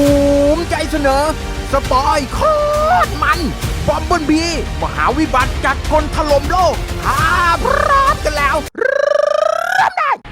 ภูมิใจเสนอ สปอยโคตรมันบอมเบิลบี มหาวิบัติจากกลถล่มโลกถ้าพร้อมกันแล้ว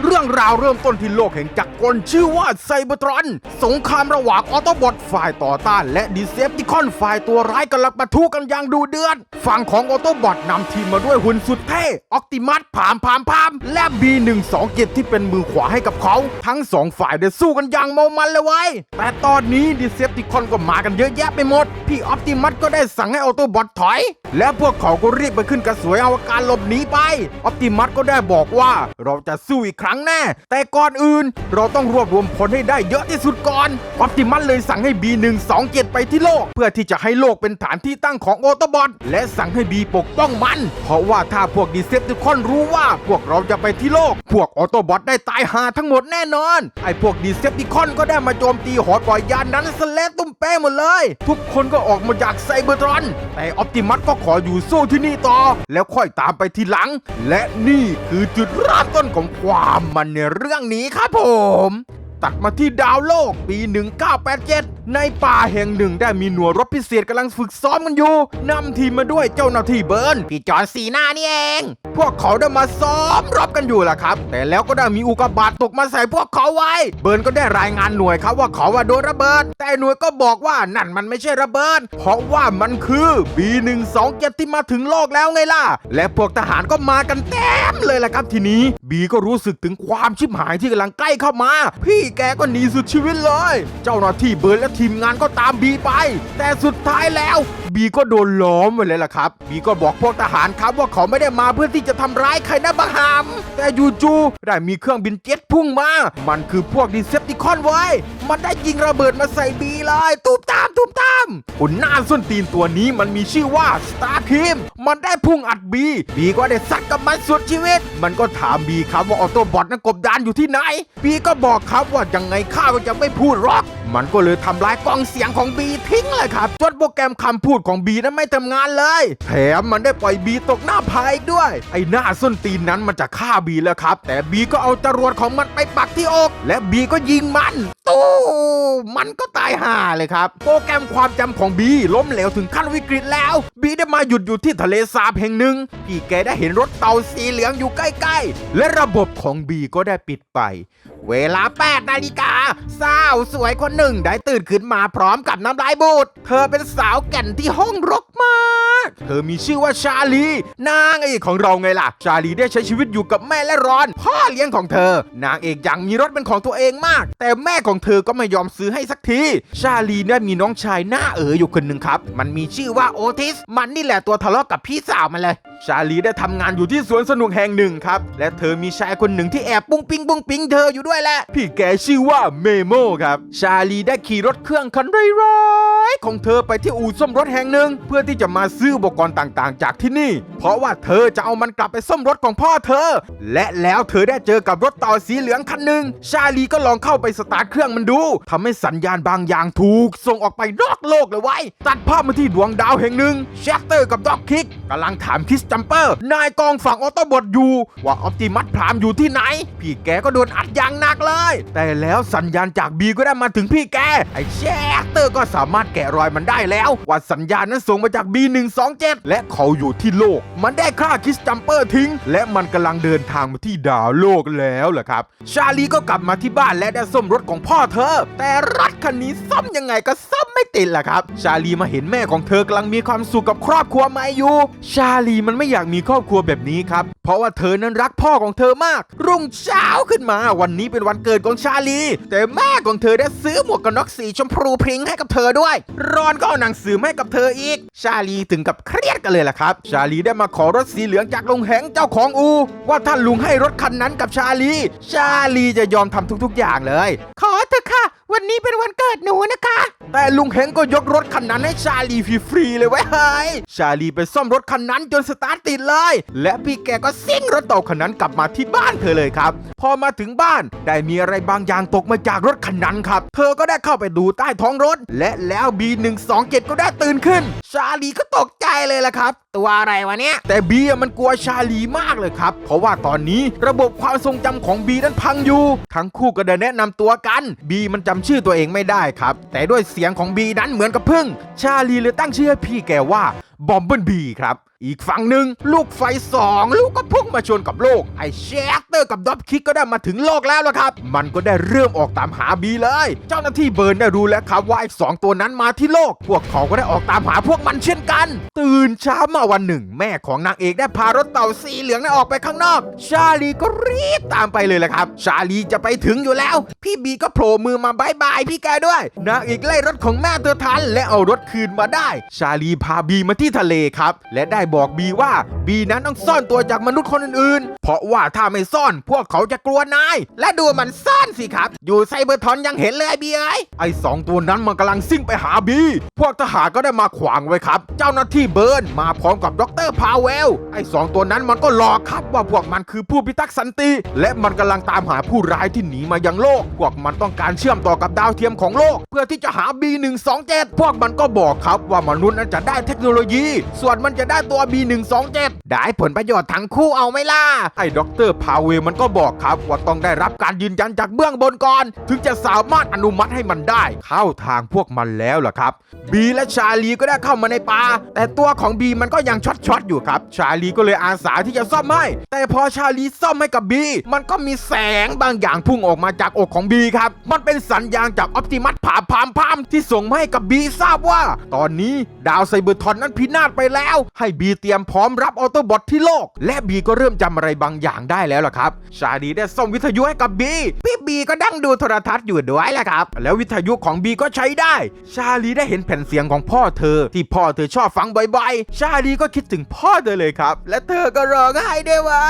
เรื่องราวเริ่มต้นที่โลกแห่งจักรกลชื่อว่าไซเบอร์ตรอน สงครามระหว่างออโตบอทฝ่ายต่อต้านและดีเซปติคอนฝ่ายตัวร้ายกำลังปะทุกันอย่างดูเดือด ฝั่งของออโตบอทนำทีมมาด้วยหุ่นสุดเท่ ออ t ติมัสพามพามพาม และ B127 ที่เป็นมือขวาให้กับเขา ทั้งสองฝ่ายได้สู้กันอย่างเมามันเลยไว้ยแต่ตอนนี้ดีเซปติคอนก็มากันเยอะแยะไปหมด พี่ออ t ติมัสก็ได้สั่งให้ออโตบอทถอย และพวกเขาก็รีบไปขึ้นกระสวยอวกาศหลบหนีไป ออ t ติมัสก็ได้บอกว่าเราจะสู้อีกครั้งแน่ แต่ก่อนอื่น เราต้องรวบรวมผลให้ได้เยอะที่สุดก่อนออ t ติมัสเลยสั่งให้ B127 ไปที่โลก เพื่อที่จะให้โลกเป็นฐานที่ตั้งของออโตบอทและสั่งให้ B ปกป้องมัน เพราะว่าถ้าพวกดีเซปติคอนรู้ว่าพวกเราจะไปที่โลก พวกออโตบอทได้ตายหาทั้งหมดแน่นอน ไอ้พวกดีเซปติคอนก็ได้มาโจมตีหอปล่อยยานนั้นสเลตุ้มเป้หมดเลย ทุกคนก็ออกมาจากไซเบอร์ตรอน แต่ออ t ติมัสก็ขออยู่สู้ที่นี่ต่อ แล้วค่อยตามไปทีหลัง และนี่คือจุดเริ่มต้นของความมันในเรื่องนี้ครับผม ตัดมาที่ดาวโลกปี 1987 ในป่าแห่งหนึ่งได้มีหน่วยรบพิเศษกำลังฝึกซ้อมกันอยู่นำทีมมาด้วยเจ้าหน้าที่เบิร์นพี่จอนสีหน้านี่เอง พวกเขาได้มาซ้อมรบกันอยู่ล่ะครับ แต่แล้วก็ได้มีอุกกาบาตตกมาใส่พวกเขาไว้ เบิร์นก็ได้รายงานหน่วยครับว่าเขาว่าโดนระเบิด แต่หน่วยก็บอกว่านั่นมันไม่ใช่ระเบิด เพราะว่ามันคือ B127 ที่มาถึงโลกแล้วไงล่ะ และพวกทหารก็มากันเต็มเลยล่ะครับทีนี้บีก็รู้สึกถึงความชิบหายที่กำลังใกล้เข้ามา พี่แกก็หนีสุดชีวิตเลย เจ้าหน้าที่เบิร์และทีมงานก็ตามบีไป แต่สุดท้ายแล้วบีก็โดนล้อมไปเลยล่ะครับ บีก็บอกพวกทหารครับว่าเขาไม่ได้มาเพื่อที่จะทำร้ายใครนะบังหาม แต่จู่ๆได้มีเครื่องบินเจ็ตพุ่งมา มันคือพวกดีเซปติคอนไว้ มันได้ยิงระเบิดมาใส่บีเลยตูมตามตูมตามหุ่นหน้าส้นตีนตัวนี้มันมีชื่อว่าสตาร์คิมมันได้พุ่งอัดบีบีก็ได้ซัดกับมันสุดชีวิต มันก็ถามบีครับว่าออโตบอทนั้นกบดานอยู่ที่ไหน บีก็บอกครับว่ายังไงข้าก็จะไม่พูดหรอก มันก็เลยทำลายกล้องเสียงของบีทิ้งเลยครับจนโปรแกรมคำพูดของบีนั้นไม่ทำงานเลย แถมมันได้ปล่อยบีตกหน้าพายอีกด้วย ไอ้หน้าส้นตีนนั้นมันจะฆ่าบีแล้วครับ แต่บีก็เอาจรวดของมันไปปักที่อก และบีก็ยิงมันตู้มันก็ตายห่าเลยครับ โปรแกรมความจำของบีล้มเหลวถึงขั้นวิกฤตแล้ว บีได้มาหยุดอยู่ที่ทะเลสาบแห่งหนึ่งพี่แกได้เห็นรถเต่าสีเหลืองอยู่ใกล้ๆ และระบบของบีก็ได้ปิดไป เวลา8นาฬิกาสาวสวยคนหนึ่งได้ตื่นขึ้นมาพร้อมกับน้ำลายบูดเธอเป็นสาวแก่นที่ห้องรกมาก เธอมีชื่อว่าชาลี นางเอกของเราไงล่ะ ชาลีได้ใช้ชีวิตอยู่กับแม่และรอน พ่อเลี้ยงของเธอ นางเอกยังมีรถเป็นของตัวเองมาก แต่แม่ของเธอก็ไม่ยอมซื้อให้สักที ชาลีได้มีน้องชายหน้าเอ๋ออยู่คนหนึ่งครับ มันมีชื่อว่าโอทิส มันนี่แหละตัวทะเลาะกับพี่สาวมันเลย ชาลีได้ทำงานอยู่ที่สวนสนุกแห่งหนึ่งครับ และเธอมีชายคนหนึ่งที่แอบปุ้งปิ้งปุ้งปิ้งเธออยู่ด้วยแหละ พี่แกชื่อว่าเมโมครับ ชาลีได้ขี่รถเครื่องคันไร้ายๆของเธอไปที่อู่ซ่อมรถแห่งหนึ่ง เพื่อที่จะมาซื้ออุปกรณ์ต่างๆ จากที่นี่ เพราะว่าเธอจะเอามันกลับไปซ่อมรถของพ่อเธอ และแล้วเธอได้เจอกับรถต่อสีเหลืองคันหนึ่ง ชาลีก็ลองเข้าไปสตาร์ทเครื่องมันดูทำให้สัญญาณบางอย่างถูก ส่งออกไปนอกโลกเลยไว้ยตัดภาพมาที่ดวงดาวแห่งหนึ่งแชสเตอร์กับด็อกคิกกำลังถามคิสจัมเปอร์ นายกองฝั่งออโตบอทอยู่ ว่าออปติมัสพรามอยู่ที่ไหน พี่แกก็โดนอัดอย่างหนักเลย แต่แล้วสัญญาณจากบีก็ได้มาถึงพี่แก ไอ้แชเตอร์ก็สามารถแกะรอยมันได้แล้ว ว่าสัญญาณนั้นส่งมาจาก B127 และเขาอยู่ที่โลก มันได้ฆ่าคิสจัมเปอร์ทิ้ง และมันกำลังเดินทางมาที่ดาวโลกแล้วล่ะครับ ชาลีก็กลับมาที่บ้านและได้ซ่อมรถของพ่อเธอ แต่รถคันนี้ซ่อมยังไงก็ซ่อมไม่ติดล่ะครับ ชาลีมาเห็นแม่ของเธอกำลังมีความสุขกับครอบครัวใหม่อยู่ชาลีมันไม่อยากมีครอบครัวแบบนี้ครับ เพราะว่าเธอนั้นรักพ่อของเธอมาก รุ่งเช้าขึ้นมา วันนี้เป็นวันเกิดของชาลี แต่แม่ของเธอได้ซื้อหมวกกันน็อกสีชมพูพริ้งให้กับเธอด้วย รอนก็เอาหนังสือให้กับเธออีก ชาลีถึงกับเครียดกันเลยล่ะครับ ชาลีได้มาขอรถสีเหลืองจากลุงแหงเจ้าของอู ว่าถ้าลุงให้รถคันนั้นกับชาลี ชาลีจะยอมทำทุกๆอย่างเลย ขอเถอะค่ะ วันนี้เป็นวันเกิดหนูนะคะ แต่ลุงเฮงก็ยกรถคันนั้นให้ชาลีฟรีๆเลยไว้ยเฮ้ยชาลีไปซ่อมรถคันนั้นจนสตาร์ทติดเลย และพี่แกก็ซิ่งรถเต่าคันนั้นกลับมาที่บ้านเธอเลยครับ พอมาถึงบ้านได้มีอะไรบางอย่างตกมาจากรถคันนั้นครับ เธอก็ได้เข้าไปดูใต้ท้องรถ และแล้ว B127 ก็ได้ตื่นขึ้น ชาลีก็ตกใจเลยล่ะครับ ตัวอะไรวะเนี่ย แต่บีมันกลัวชาลีมากเลยครับ เพราะว่าตอนนี้ระบบความทรงจำของบีนั้นพังอยู่ ทั้งคู่ก็ได้แนะนำตัวกันบีมันจำชื่อตัวเองไม่ได้ครับ แต่ด้วยเสียงของบีนั้นเหมือนกับพึ่ง ชาลีเลยตั้งชื่อให้พี่แกว่า บอมเบิลบีครับ อีกฝั่งหนึ่งลูกไฟสองลูกก็พุ่งมาชนกับโลก ไอเชสเตอร์กับดอบคิกก็ได้มาถึงโลกแล้วละครับ มันก็ได้เริ่มออกตามหาบีเลย เจ้าหน้าที่เบิร์นได้รู้แล้วครับว่าไอสองตัวนั้นมาที่โลก พวกเขาก็ได้ออกตามหาพวกมันเช่นกัน ตื่นเช้ามาวันหนึ่ง แม่ของนางเอกได้พารถเต่าสีเหลืองนั้นออกไปข้างนอก ชาลีก็รีบตามไปเลยแหละครับ ชาลีจะไปถึงอยู่แล้ว พี่บีก็โผล่มือมาบายบายพี่แกด้วยนางเอกไล่รถของแม่เธอทันและเอารถคืนมาได้ ชาลีพาบีมาที่ทะเลครับ และได้บอกบีว่าบีนั้นต้องซ่อนตัวจากมนุษย์คนอื่นๆ เพราะว่าถ้าไม่ซ่อนพวกเขาจะกลัวนาย และดูมันซ่อนสิครับ อยู่ไซเบอร์ทอนยังเห็นเลยบีเอ้ยไอ้สองตัวนั้นมันกำลังซิ่งไปหาบี พวกทหารก็ได้มาขวางไว้ครับ เจ้าหน้าที่เบิร์นมาพร้อมกับดรพาเวล ไอ้สองตัวนั้นมันก็หลอกครับว่าพวกมันคือผู้พิทักษ์สันติ และมันกำลังตามหาผู้ร้ายที่หนีมายังโลก พวกมันต้องการเชื่อมต่อกับดาวเทียมของโลก เพื่อที่จะหา B127 พวกมันก็บอกครับว่ามนุษย์นั้นจะได้เทคโนโลยีส่วนมันจะได้ตัว B127 ได้ผลประโยชน์ทั้งคู่เอาไหม่ล่ะ ไอ้ด็อกเตอร์พาเวลมันก็บอกครับ ว่าต้องได้รับการยืนยันจากเบื้องบนก่อน ถึงจะสามารถอนุมัติให้มันได้ เข้าทางพวกมันแล้วล่ะครับ บีและชาลีก็ได้เข้ามาในป่าแต่ตัวของบีมันก็ยังช็อตช็อตๆอยู่ครับ ชาลีก็เลยอาสาที่จะซ่อมให้ แต่พอชาลีซ่อมให้กับบีมันก็มีแสงบางอย่างพุ่งออกมาจากอกของบีครับ มันเป็นสัญญาณจากออปติมัสผาพามพามที่ส่งให้กับบีทราบว่า ตอนนี้ดาวไซเบอร์ทอนนั้นพินาศไปแล้ว ให้บีเตรียมพร้อมรับออโตบอทที่โลก และบีก็เริ่มจำอะไรบางอย่างได้แล้วล่ะครับ ชาลีได้ซ่อมวิทยุให้กับบีพี่บีก็ดั้งดูโทรทัศน์อยู่ด้วยแหละครับ แล้ววิทยุของบีก็ใช้ได้ ชาลีได้เห็นแผ่นเสียงของพ่อเธอ ที่พ่อเธอชอบฟังบ่อยๆ ชาลีก็คิดถึงพ่อเธอเลยครับ และเธอก็ร้องไห้ด้วยไว้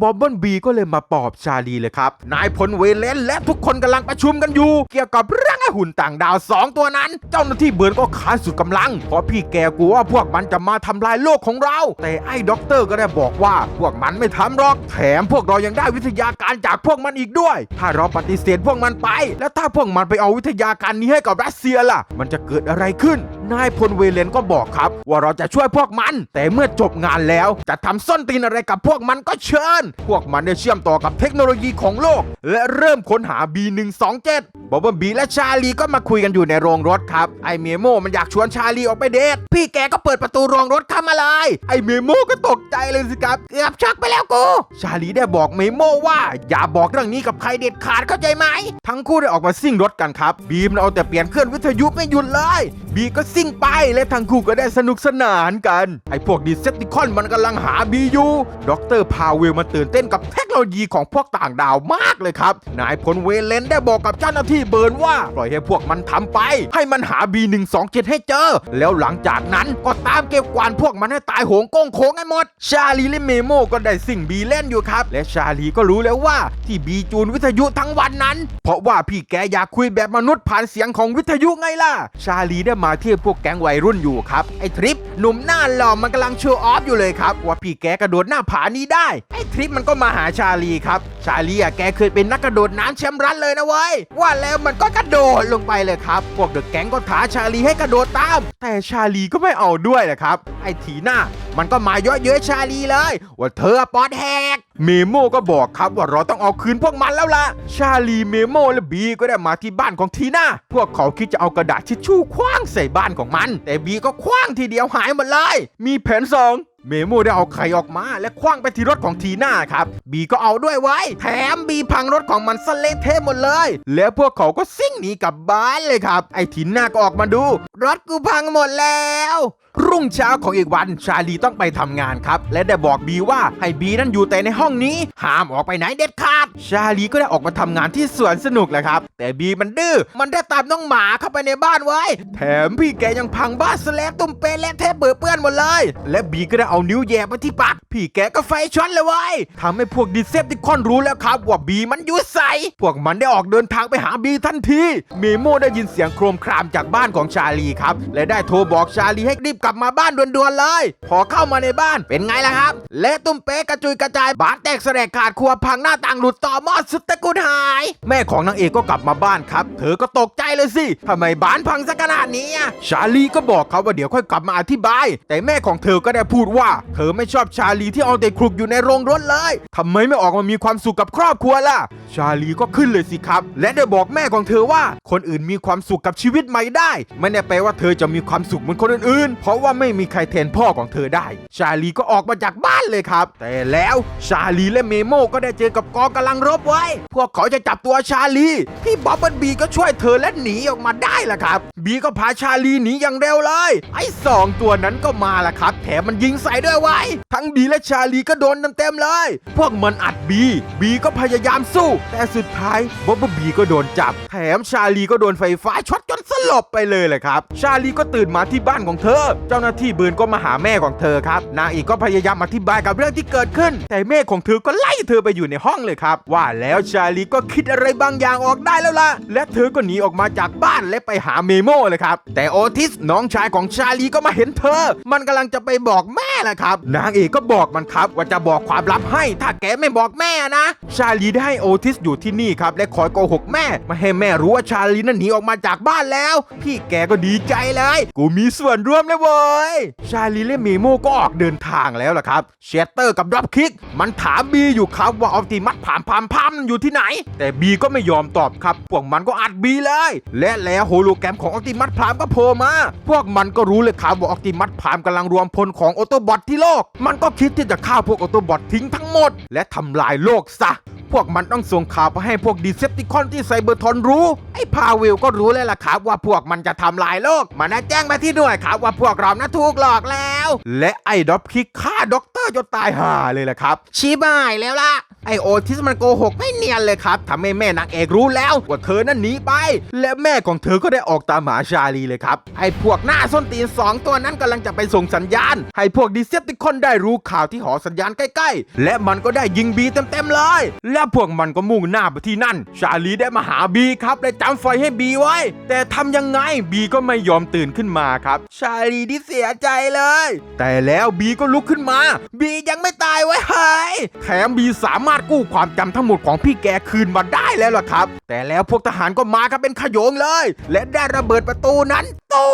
บอมเบิลบีก็เลยมาปลอบชาลีเลยครับ นายพลเวเลนและทุกคนกำลังประชุมกันอยู่ เกี่ยวกับเรื่องหุ่นต่างดาวสองตัวนั้น เจ้าหน้าที่เบิร์นก็ขานสุดกำลังเพราะพี่แกกลัวว่าพวกมันจะมาทำลายโลกของเรา แต่ไอ้ด็อกเตอร์ก็ได้บอกว่าพวกมันไม่ทำหรอก แถมพวกเรายังได้วิทยาการจากพวกมันอีกด้วย ถ้าเราปฏิเสธพวกมันไป แล้วถ้าพวกมันไปเอาวิทยาการนี้ให้กับรัสเซียล่ะ มันจะเกิดอะไรขึ้น นายพลเวเลนก็บอกครับ ว่าเราจะช่วยพวกมัน แต่เมื่อจบงานแล้วจะทำส้นตีนอะไรกับพวกมันก็เชิญ พวกมันได้เชื่อมต่อกับเทคโนโลยีของโลก และเริ่มค้นหา B127 บอบเบิลบีและชาลีก็มาคุยกันอยู่ในโรงรถครับไอเมโมมันอยากชวนชาลีออกไปเดทพี่แกก็เปิดประตูโรงรถเข้ามาเลย ไอเมโมก็ตกใจเลยสิครับเกือบช็อกไปแล้วกู ชาลีได้บอกเมโมว่า อย่าบอกเรื่องนี้กับใครเด็ดขาดเข้าใจไหม ทั้งคู่ได้ออกมาซิ่งรถกันครับ บีมเอาแต่เปลี่ยนเครื่องวิทยุไม่หยุดเลย บีก็ซิ่งไปและทั้งคู่ก็ได้สนุกสนานกัน ไอพวกดิเซปติคอนมันกำลังหาบีอยู่ด็อกเตอร์พาเวลมันตื่นเต้นกับเทคโนโลยีของพวกต่างดาวมากเลยครับ นายพลเวเลนได้บอกกับเจ้าหน้าที่เบิร์นว่า ปล่อยให้พวกมันทำไป ให้มันหา B127 ให้เจอ แล้วหลังจากนั้นก็ตามเก็บกวาดพวกมันให้ตายโหงโกงโค้งให้หมด ชาลีและเมโมก็ได้สิ่งบีเล่นอยู่ครับ และชาลีก็รู้แล้วว่าที่บีจูนวิทยุทั้งวันนั้น เพราะว่าพี่แกอยากคุยแบบมนุษย์ผ่านเสียงของวิทยุไงล่ะ ชาลีได้มาเทียบพวกแก๊งวัยรุ่นอยู่ครับ ไอ้ทริปหนุ่มหน้าหล่อมันกำลังโชว์ออฟอยู่เลยครับ ว่าพี่แกกระโดดหน้าผานี้ได้ ไอ้ทริปมันก็มาหาชาลีครับ ชาลีอะแกเคยเป็นนักกระโดดน้ำแชมป์รันเลยนะเว้ย ว่าแล้วมันก็กระโดดลงไปเลยครับ พวกเดอะแก๊งก็ท้าชาลีให้กระโดดตาม แต่ชาลีก็ไม่เอาด้วยนะครับ ไอ้ทีหน้ามันก็มาเยอะเย้ยชาลีเลย ว่าเธอปอดแหก เมโมก็บอกครับว่าเราต้องเอาคืนพวกมันแล้วล่ะ ชาลีเมโมและบีก็ได้มาที่บ้านของทีน่าพวกเขาคิดจะเอากระดาษทิชชู่คว้างใส่บ้านของมัน แต่บีก็คว้างทีเดียวหายหมดเลย มีแผนสอง เมโมได้เอาไข่ออกมาและคว้างไปที่รถของทีน่าครับ บีก็เอาด้วยไว้ แถมบีพังรถของมันสเละเทะหมดเลย แล้วพวกเขาก็ซิ่งหนีกลับบ้านเลยครับ ไอ้ทีน่าก็ออกมาดู รถกูพังหมดแล้วรุ่งเช้าของอีกวันชาลีต้องไปทำงานครับ และได้บอกบีว่าให้บีนั้นอยู่แต่ในห้องนี้ ห้ามออกไปไหนเด็ดขาด ชาลีก็ได้ออกมาทำงานที่สวนสนุกแหละครับ แต่บีมันดื้อมันได้ตามน้องหมาเข้าไปในบ้านไว้ แถมพี่แกยังพังบ้านสแลกตุ้มเปและเทปเปื้อเปื้อนหมดเลย และบีก็ได้เอานิ้วแย่ไปที่ปากพี่แกก็ไฟช็อตเลยเว้ยทำให้พวกดิเซปติคอนรู้แล้วครับว่าบีมันอยู่ใสพวกมันได้ออกเดินทางไปหาบีทันทีเมโมได้ยินเสียงโครมครามจากบ้านของชาลีครับ และได้โทรบอกชาลีให้รีบกลับมาบ้านด่วนๆเลย พอเข้ามาในบ้านเป็นไงล่ะครับและตุ้มเป๊กกระจุยกระจายบานแตกแสลกขาดครัวพังหน้าต่างหลุดต่อหมอดสุดตะกุนหาย แม่ของนางเอกก็กลับมาบ้านครับ เธอก็ตกใจเลยสิทำไมบ้านพังซะขนาดนี้ชาลีก็บอกเขาว่าเดี๋ยวค่อยกลับมาอธิบาย แต่แม่ของเธอก็ได้พูดว่าเธอไม่ชอบชาลีที่เอาแต่คลุกอยู่ในโรงรถเลยทำไมไม่ออกมามีความสุขกับครอบครัวล่ะ ชาลีก็ขึ้นเลยสิครับ และได้บอกแม่ของเธอว่า คนอื่นมีความสุขกับชีวิตใหม่ได้ไม่ได้แปลว่าเธอจะมีความสุขเหมือนคนอื่นๆ เพราะว่าไม่มีใครแทนพ่อของเธอได้ ชาลีก็ออกมาจากบ้านเลยครับ แต่แล้วชาลีและเมโมก็ได้เจอกับกองกำลังรบไว้ พวกเขาจะจับตัวชาลีพี่บ๊อบเบิลบีก็ช่วยเธอและหนีออกมาได้ล่ะครับ บีก็พาชาลีหนีอย่างเร็วเลย ไอ้สองตัวนั้นก็มาล่ะครับ แถมมันยิงใส่ด้วยไว้ทั้งบีและชาลีก็โดนเต็มๆเลย พวกมันอัดบีบีก็พยายามสู้ แต่สุดท้ายบ๊อบบีก็โดนจับ แถมชาลีก็โดนไฟฟ้าช็อตจนสลบไปเลยแหละครับ ชาลีก็ตื่นมาที่บ้านของเธอ เจ้าหน้าที่บืนก็มาหาแม่ของเธอครับนางเอกก็พยายามอธิบายกับเรื่องที่เกิดขึ้น แต่แม่ของเธอก็ไล่เธอไปอยู่ในห้องเลยครับ ว่าแล้วชาลีก็คิดอะไรบางอย่างออกได้แล้วล่ะ และเธอก็หนีออกมาจากบ้านและไปหาเมโมเลยครับ แต่โอทิสน้องชายของชาลีก็มาเห็นเธอ มันกำลังจะไปบอกแม่แหละครับ นางเอกก็บอกมันครับว่าจะบอกความลับให้ ถ้าแกไม่บอกแม่นะ ชาลีได้ให้โอทิสอยู่ที่นี่ครับและคอยโกหกแม่มาให้แม่รู้ว่าชาลีนั้นหนีออกมาจากบ้านแล้ว พี่แกก็ดีใจเลย กูมีส่วนร่วมแล้วเว้ยชาลีและเมโมก็ออกเดินทางแล้วล่ะครับเชสเตอร์กับดรอปคิก มันถามบีอยู่ครับว่าออปติมัสผามพามพามอยู่ที่ไหน แต่บีก็ไม่ยอมตอบครับ พวกมันก็อัดบีเลย และแล้วโฮโลแกรมของออปติมัสพามก็โผล่มา พวกมันก็รู้เลยครับว่าออปติมัสพามกำลังรวมพลของออโตบอทที่โลก มันก็คิดที่จะฆ่าพวกออโตบอททิ้งทั้งหมด และทำลายโลกซะ พวกมันต้องส่งข่าวไปให้พวกดีเซปติคอนที่ไซเบอร์ทอนรู้ ไอ้พาเวลก็รู้เลยล่ะครับว่าพวกมันจะทำลายโลกมันะแจ้งมาที่ด้วยครับว่าพวกเรานะถูกหลอกแล้ว และไอ้ด็อปคิกฆ่าด็อกเตอร์จนตายห่าเลยล่ะครับ ชี้บ่ายแล้วล่ะ ไอโอทิสมันโกหกไม่เนียนเลยครับทำให้แม่นางเอกรู้แล้วว่าเธอนั้นหนีไป และแม่ของเธอก็ได้ออกตามหาชาลีเลยครับ ไอพวกหน้าส้นตีนสองตัวนั้นกำลังจะไปส่งสัญญาณ ให้พวกดิเซปติคอนได้รู้ข่าวที่หอสัญญาณใกล้ๆ และมันก็ได้ยิงบีเต็มๆเลยและพวกมันก็มุ่งหน้าไปที่นั่น ชาลีได้มาหาบีครับและจำไฟให้บีไว้ แต่ทำยังไงบีก็ไม่ยอมตื่นขึ้นมาครับ ชาลีที่เสียใจเลย แต่แล้วบีก็ลุกขึ้นมา บียังไม่ตายไว้เฮ้ยแถมบีสามารถกู้ความจำทั้งหมดของพี่แกคืนมาได้แล้วล่ะครับ แต่แล้วพวกทหารก็มากันเป็นขโยงเลย และได้ระเบิดประตูนั้นตู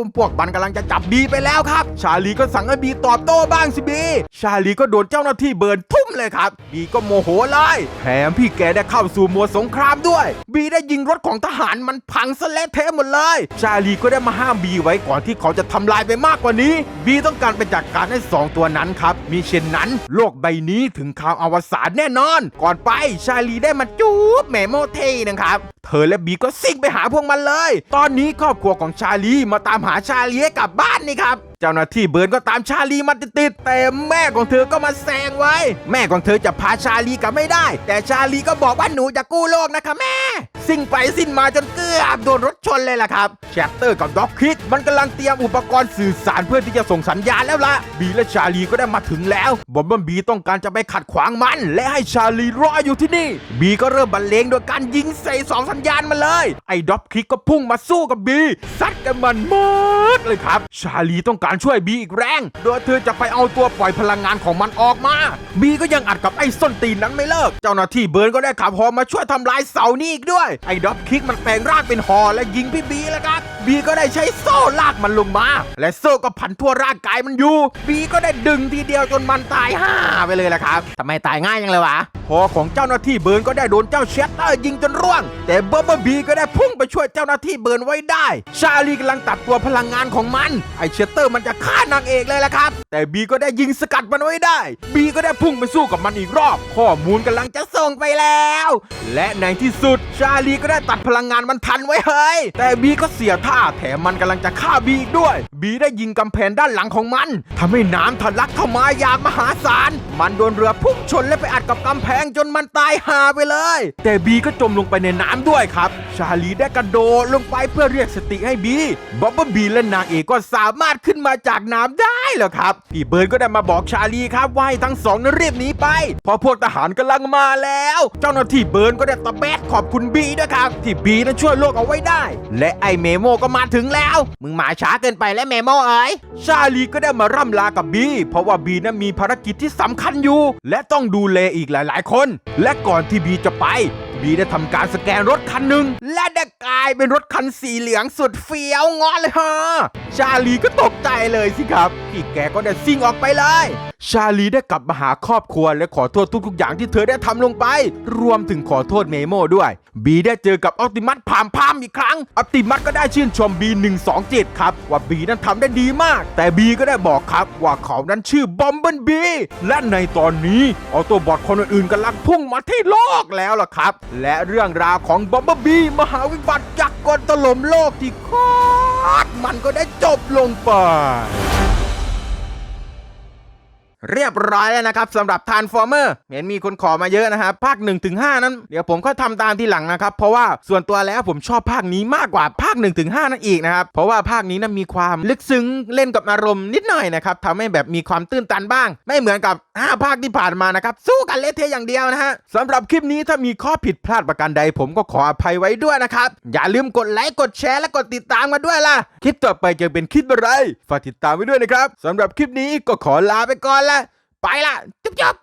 มพวกมันกำลังจะจับบีไปแล้วครับ ชาลีก็สั่งให้บีตอบโต้บ้างสิบี ชาลีก็โดนเจ้าหน้าที่เบิร์นทุ่มเลยครับ บีก็โมโหเลยแถมพี่แกได้เข้าสู่มัวสงครามด้วย บีได้ยิงรถของทหารมันพังสะเละเทะหมดเลย ชาลีก็ได้มาห้ามบีไว้ก่อนที่เขาจะทำลายไปมากกว่านี้ บีต้องการไปจัดการให้สองตัวนั้นครับ มีเช่นนั้นโลกใบนี้ถึงข่าวอวสานแน่นอน ก่อนไปชาลีได้มาจูบแมมโมเทนะครับ เธอและบีก็ซิ่งไปหาพวกมันเลย ตอนนี้ครอบครัวของชาลีมาตามหาชาลีกลับบ้านนี่ครับเจ้าหน้าที่เบิร์นก็ตามชาลีมาติดๆแต่แม่ของเธอก็มาแซงไว้ แม่ของเธอจะพาชาลีกลับไม่ได้ แต่ชาลีก็บอกว่าหนูจะกู้โลกนะคะแม่ ซิ่งไปซิ่งมาจนเกือบโดนรถชนเลยล่ะครับแชปเตอร์กับด็อกคิกมันกำลังเตรียมอุปกรณ์สื่อสารเพื่อที่จะส่งสัญญาณแล้วล่ะบีและชาลีก็ได้มาถึงแล้วบอมเบิลบีต้องการจะไปขัดขวางมัน และให้ชาลีรออยู่ที่นี่ บีก็เริ่มบรรเลงโดยการยิงใส่สองสัญญาณมาเลย ไอ้ด็อกคิกก็พุ่งมาสู้กับบีซัดกันมันมากเลยครับ ชาลีต้องการช่วยบีอีกแรง โดยเธอจะไปเอาตัวปล่อยพลังงานของมันออกมา บีก็ยังอัดกับไอ้ส้นตีนนั้นไม่เลิก เจ้าหน้าที่เบิร์นก็ได้ขับฮอมาช่วยทำลายเสานี่อีกด้วยไอ้ด็อกคิกมันแปลงร่างเป็นฮอและยิงพี่บีแล้วครับบีก็ได้ใช้โซ่ลากมันลงมา และโซ่ก็พันทั่วร่างกายมันอยู่บีก็ได้ดึงทีเดียวจนมันตายห่าไปเลยแหละครับทำไมตายง่ายยังเลยวะฮอของเจ้าหน้าที่เบิร์นก็ได้โดนเจ้าเชสเตอร์ยิงจนร่วง แต่เบอร์เบอร์บีก็ได้พุ่งไปช่วยเจ้าหน้าที่เบิร์นไว้ได้ ชาลีกำลังตัดตัวพลังงานของมันไอเชสเตอร์มันจะฆ่านางเอกเลยแหละครับ แต่บีก็ได้ยิงสกัดมันไว้ได้บีก็ได้พุ่งไปสู้กับมันอีกรอบ ข้อมูลกำลังจะ ส่งไปแล้ว และในที่สุดชาลีก็ได้ตัดพลังงานมันทันไว้เฮ้ย แต่บีก็เสียท่าแถมมันกำลังจะฆ่าบีอีกด้วย บีได้ยิงกำแพงด้านหลังของมันทำให้น้ำทะลักเข้ามาอย่างมหาศาล มันโดนเรือพุ่งชนและไปอัดกับกำแพงจนมันตายหาไปเลย แต่บีก็จมลงไปในน้ำด้วยครับ ชาลีได้กระโดดลงไปเพื่อเรียกสติให้บีบ๊อบเบอร์บีและนางเอกก็สามารถขึ้นมาจากน้ำได้แล้วครับพี่เบิร์ดก็ได้มาบอกชาลีครับว่าให้ทั้งสองนั้นรีบหนีไปเพราะพวกทหารกำลังมาแล้วเจ้าหน้าที่เบิร์นก็ได้ตะแบกขอบคุณบีด้วยครับ ที่บีนั้นช่วยโลกเอาไว้ได้ และไอเมโมก็มาถึงแล้ว มึงมาช้าเกินไปและเมโมเอ๋ยชาลีก็ได้มาร่ำลากับบี เพราะว่าบีนั้นมีภารกิจที่สำคัญอยู่ และต้องดูแลอีกหลาย ๆ คน และก่อนที่บีจะไป บีได้ทำการสแกนรถคันหนึ่งและได้กลายเป็นรถคันสีเหลืองสุดเฟี้ยวงอเลยฮะ ชาลีก็ตกใจเลยสิครับพี่แกก็ได้ซิ่งออกไปเลย ชาลีได้กลับมาหาครอบครัวและขอโทษทุกๆ อย่างที่เธอได้ทำลงไป รวมถึงขอโทษเมโมด้วย บีได้เจอกับออปติมัสพามพามอีกครั้ง ออปติมัสก็ได้ชื่นชมบี127ครับ ว่าบีนั้นทำได้ดีมาก แต่บีก็ได้บอกครับว่าเขานั้นชื่อบอมเบิลบีและในตอนนี้ออโตบอทคนอื่นๆกำลังพุ่งมาที่โลกแล้วล่ะครับและเรื่องราวของบอมเบอร์บีมหาวิบัติจักรกลถล่มโลกที่โคตรมันก็ได้จบลงไป เรียบร้อยแล้วนะครับสำหรับ Transformer เห็นมีคนขอมาเยอะนะครับภาค1ถึง5นั้น เดี๋ยวผมก็ทำตามที่หลังนะครับ เพราะว่าส่วนตัวแล้วผมชอบภาคนี้มากกว่าภาค1ถึง5นั่นอีกนะครับ เพราะว่าภาคนี้นั้นมีความลึกซึ้งเล่นกับอารมณ์นิดหน่อยนะครับทำให้แบบมีความตื้นตันบ้าง ไม่เหมือนกับ 5 ภาคที่ผ่านมานะครับสู้กันเละเทะอย่างเดียวนะฮะสำหรับคลิปนี้ถ้ามีข้อผิดพลาดประการใด ผมก็ขออภัยไว้ด้วยนะครับอย่าลืมกดไลค์กดแชร์และกดติดตามมาด้วยล่ะคลิปต่อไปจะเป็นคลิปอะไรฝากติดตามไว้ด้วยนะครับสำหรับคลิปนี้ก็ขอลาไปก่อนละ ไปละจุ๊บจุ๊บ